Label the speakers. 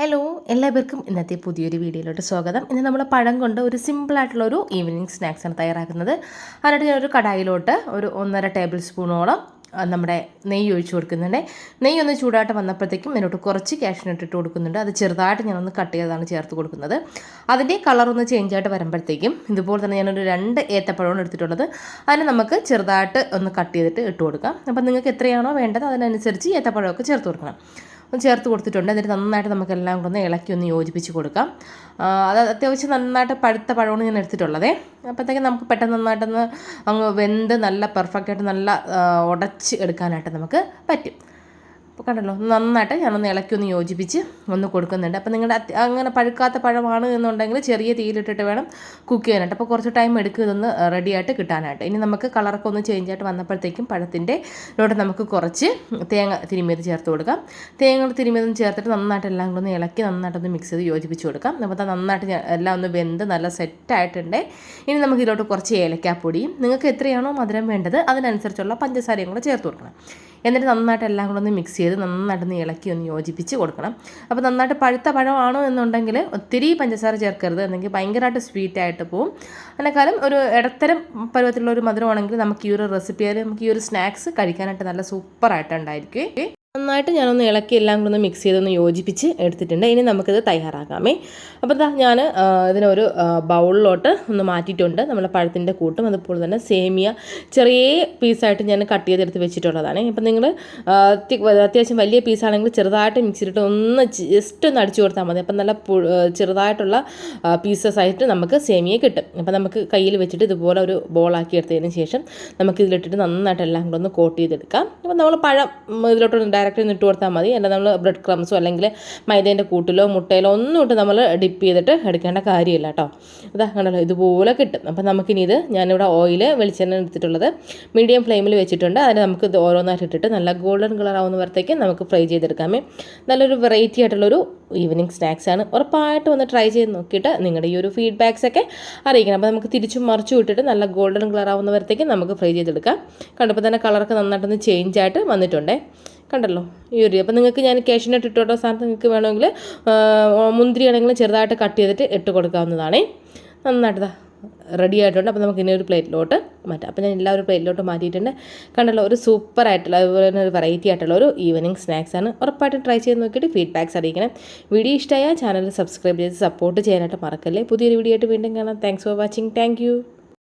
Speaker 1: Hello എല്ലാവർക്കും ഇന്നത്തെ പുതിയൊരു വീഡിയോയിലോട്ട് സ്വാഗതം. ഇന്ന് നമ്മൾ പഴം കൊണ്ട് ഒരു സിമ്പിളായിട്ടുള്ള ഒരു ഈവനിങ് സ്നാക്സാണ് തയ്യാറാക്കുന്നത്. അതിനായിട്ട് ഞാനൊരു കടായിലോട്ട് ഒരു ഒന്നര ടേബിൾ സ്പൂണോളം നമ്മുടെ നെയ്യ് ഒഴിച്ചു കൊടുക്കുന്നുണ്ട്. നെയ്യ് ഒന്ന് ചൂടായിട്ട് വന്നപ്പോഴത്തേക്കും ഇതിനോട്ട് കുറച്ച് കാഷ്നട്ട് ഇട്ട് കൊടുക്കുന്നുണ്ട്. അത് ചെറുതായിട്ട് ഞാനൊന്ന് കട്ട് ചെയ്തതാണ് ചേർത്ത് കൊടുക്കുന്നത്. അതിന്റെ കളർ ഒന്ന് ചേഞ്ച് ആയിട്ട് വരുമ്പോഴത്തേക്കും ഇതുപോലെ തന്നെ ഞാനൊരു രണ്ട് ഏത്തപ്പഴമാണ് എടുത്തിട്ടുള്ളത്. അതിന് നമുക്ക് ചെറുതായിട്ട് ഒന്ന് കട്ട് ചെയ്തിട്ട് ഇട്ട് കൊടുക്കാം. അപ്പം നിങ്ങൾക്ക് എത്രയാണോ വേണ്ടത് അതിനനുസരിച്ച് ഏത്തപ്പഴമൊക്കെ ചേർത്ത് കൊടുക്കണം. ഒന്ന് ചേർത്ത് കൊടുത്തിട്ടുണ്ട്. എന്നിട്ട് നന്നായിട്ട് നമുക്കെല്ലാം കൂടെ ഒന്ന് ഇളക്കി ഒന്ന് യോജിപ്പിച്ച് കൊടുക്കാം. അത് അത്യാവശ്യം നന്നായിട്ട് പഴുത്ത പഴമാണ് ഞാൻ എടുത്തിട്ടുള്ളതേ. അപ്പോഴത്തേക്കും നമുക്ക് പെട്ടെന്ന് നന്നായിട്ടൊന്ന് അങ്ങ് വെന്ത് നല്ല പെർഫെക്റ്റായിട്ട് നല്ല ഉടച്ച് എടുക്കാനായിട്ട് നമുക്ക് പറ്റും. അപ്പോൾ കണ്ടല്ലോ നന്നായിട്ട് ഞാനൊന്ന് ഇളക്കി ഒന്ന് യോജിപ്പിച്ച് ഒന്ന് കൊടുക്കുന്നുണ്ട്. അപ്പോൾ നിങ്ങളുടെ അങ്ങനെ പഴുക്കാത്ത പഴമാണ് എന്നുണ്ടെങ്കിൽ ചെറിയ തീയിലിട്ടിട്ട് വേണം കുക്ക് ചെയ്യാനായിട്ട്. അപ്പോൾ കുറച്ച് ടൈം എടുക്കും ഇതൊന്ന് റെഡി ആയിട്ട് കിട്ടാനായിട്ട്. ഇനി നമുക്ക് കളറൊക്കെ ഒന്ന് ചേഞ്ച് ആയിട്ട് വന്നപ്പോഴത്തേക്കും പഴത്തിന്റെ ഇവിടെ നമുക്ക് കുറച്ച് തേങ്ങ തിരുമിയത് ചേർത്ത് കൊടുക്കാം. തേങ്ങ തിരുമിയതും ചേർത്തിട്ട് നന്നായിട്ട് എല്ലാം കൂടെ ഒന്ന് ഇളക്കി നന്നായിട്ടൊന്ന് മിക്സ് ചെയ്ത് യോജിപ്പിച്ച് കൊടുക്കാം. അപ്പോൾ നന്നായിട്ട് എല്ലാം ഒന്ന് വെന്ത് നല്ല സെറ്റായിട്ടുണ്ട് ഇനി നമുക്ക് ഇതിലോട്ട് കുറച്ച് ഏലക്കാപ്പൊടിയും നിങ്ങൾക്ക് എത്രയാണോ മധുരം വേണ്ടത് അതിനനുസരിച്ചുള്ള പഞ്ചസാരയും കൂടെ ചേർത്ത് കൊടുക്കണം. എന്നിട്ട് നന്നായിട്ട് എല്ലാം കൂടെ ഒന്ന് മിക്സ് ചെയ്ത് നന്നായിട്ടൊന്ന് ഇളക്കി ഒന്ന് യോജിപ്പിച്ച് കൊടുക്കണം. അപ്പോൾ നന്നായിട്ട് പഴുത്ത പഴമാണോ എന്നുണ്ടെങ്കിൽ ഒത്തിരി പഞ്ചസാര ചേർക്കരുത്. അല്ലെങ്കിൽ ഭയങ്കരമായിട്ട് സ്വീറ്റായിട്ട് പോവും. അതിനേക്കാളും ഒരു ഇടത്തരം പരുവത്തിലുള്ള ഒരു മധുരമാണെങ്കിൽ നമുക്ക് ഈ ഒരു റെസിപ്പിയിൽ നമുക്ക് ഈ ഒരു സ്നാക്സ് കഴിക്കാനായിട്ട് നല്ല സൂപ്പറായിട്ടുണ്ടായിരിക്കും നന്നായിട്ട് ഞാനൊന്ന് ഇളക്കി എല്ലാം കൂടെ ഒന്ന് മിക്സ് ചെയ്തൊന്ന് യോജിപ്പിച്ച് എടുത്തിട്ടുണ്ട്. ഇനി നമുക്കിത് തയ്യാറാക്കാമേ. അപ്പോൾ ഇതാ ഞാൻ ഇതിനൊരു ബൗളിലോട്ട് ഒന്ന് മാറ്റിയിട്ടുണ്ട്. നമ്മുടെ പഴത്തിന്റെ കൂട്ടും അതുപോലെ തന്നെ സേമിയ ചെറിയ പീസായിട്ട് ഞാൻ കട്ട് ചെയ്തെടുത്ത് വെച്ചിട്ടുള്ളതാണ്. ഇപ്പം നിങ്ങൾ അത്യാവശ്യം വലിയ പീസാണെങ്കിൽ ചെറുതായിട്ട് മിക്സിയിലിട്ട് ഒന്ന് ജസ്റ്റ് ഒന്ന് അടിച്ചു കൊടുത്താൽ മതി. അപ്പം നല്ല ചെറുതായിട്ടുള്ള പീസസ് ആയിട്ട് നമുക്ക് സേമിയ കിട്ടും. അപ്പം നമുക്ക് കയ്യിൽ വെച്ചിട്ട് ഇതുപോലെ ഒരു ബോളാക്കി എടുത്തതിന് ശേഷം നമുക്ക് ഇതിലിട്ടിട്ട് നന്നായിട്ട് എല്ലാം കൂടെ ഒന്ന് കോട്ട് ചെയ്തെടുക്കാം. അപ്പം നമ്മൾ പഴം ഇതിലോട്ടൊന്ന് ഇതിലോട്ട് ഡയറക്റ്റ് ഇട്ട് കൊടുത്താൽ മതി. അല്ല നമ്മൾ ബ്രെഡ് ക്രംസോ അല്ലെങ്കിൽ മൈദേന്റെ കൂട്ടിലോ മുട്ടയിലോ ഒന്നും ഇട്ട് നമ്മൾ ഡിപ്പ് ചെയ്തിട്ട് എടുക്കേണ്ട കാര്യമില്ല കേട്ടോ ഇതാ കണ്ടല്ലോ ഇതുപോലെ കിട്ടും. അപ്പം നമുക്കിനി ഇത് ഞാനിവിടെ ഓയിൽ വെളിച്ചെണ്ണ എടുത്തിട്ടുള്ളത് മീഡിയം ഫ്ലെയിമിൽ വെച്ചിട്ടുണ്ട്. അതിന് നമുക്ക് ഇത് ഓരോന്നായിട്ട് ഇട്ടിട്ട് നല്ല ഗോൾഡൻ കളർ ആവുന്നവരത്തേക്ക് നമുക്ക് ഫ്രൈ ചെയ്തെടുക്കാമേ നല്ലൊരു വെറൈറ്റി ആയിട്ടുള്ളൊരു ഈവനിങ് സ്നാക്സ് ആണ്. ഉറപ്പായിട്ട് ഒന്ന് ട്രൈ ചെയ്ത് നോക്കിയിട്ട് നിങ്ങളുടെ ഈ ഒരു ഫീഡ്ബാക്സ് ഒക്കെ അറിയിക്കണം. അപ്പോൾ നമുക്ക് തിരിച്ചും മറിച്ചും ഇട്ടിട്ട് നല്ല ഗോൾഡൻ കളർ ആവുന്നവരത്തേക്ക് നമുക്ക് ഫ്രൈ ചെയ്തെടുക്കാം. കണ്ടപ്പോൾ തന്നെ കളറൊക്കെ നന്നായിട്ടൊന്ന് ചേഞ്ച് ആയിട്ട് വന്നിട്ടുണ്ടേ. കണ്ടല്ലോ ഈ ഒരു അപ്പോൾ നിങ്ങൾക്ക് ഞാൻ കാഷ്നട്ട് ഇട്ടോട്ടോ? സ്ഥാനത്ത് നിങ്ങൾക്ക് വേണമെങ്കിൽ മുന്തിരി ആണെങ്കിൽ ചെറുതായിട്ട് കട്ട് ചെയ്തിട്ട് ഇട്ട് കൊടുക്കാവുന്നതാണേ. നന്നായിട്ട് റെഡി ആയിട്ടുണ്ട്. അപ്പോൾ നമുക്ക് ഇനി ഒരു പ്ലേറ്റിലോട്ട് മാറ്റാം. അപ്പോൾ ഞാൻ എല്ലാവരും പ്ലേറ്റിലോട്ട് മാറ്റിയിട്ടുണ്ട്. കണ്ടല്ലോ ഒരു സൂപ്പർ ആയിട്ടുള്ള അതുപോലെ തന്നെ ഒരു വെറൈറ്റി ആയിട്ടുള്ള ഒരു ഈവനിങ് ആണ്. ഉറപ്പായിട്ടും ട്രൈ ചെയ്ത് നോക്കിയിട്ട് ഫീഡ്ബാക്സ് അറിയിക്കണം. വീഡിയോ ഇഷ്ടമായ ചാനൽ സബ്സ്ക്രൈബ് ചെയ്ത് സപ്പോർട്ട് ചെയ്യാനായിട്ട് മറക്കല്ലേ. പുതിയൊരു വീഡിയോ ആയിട്ട് വീണ്ടും കാണാം. Thanks for watching thank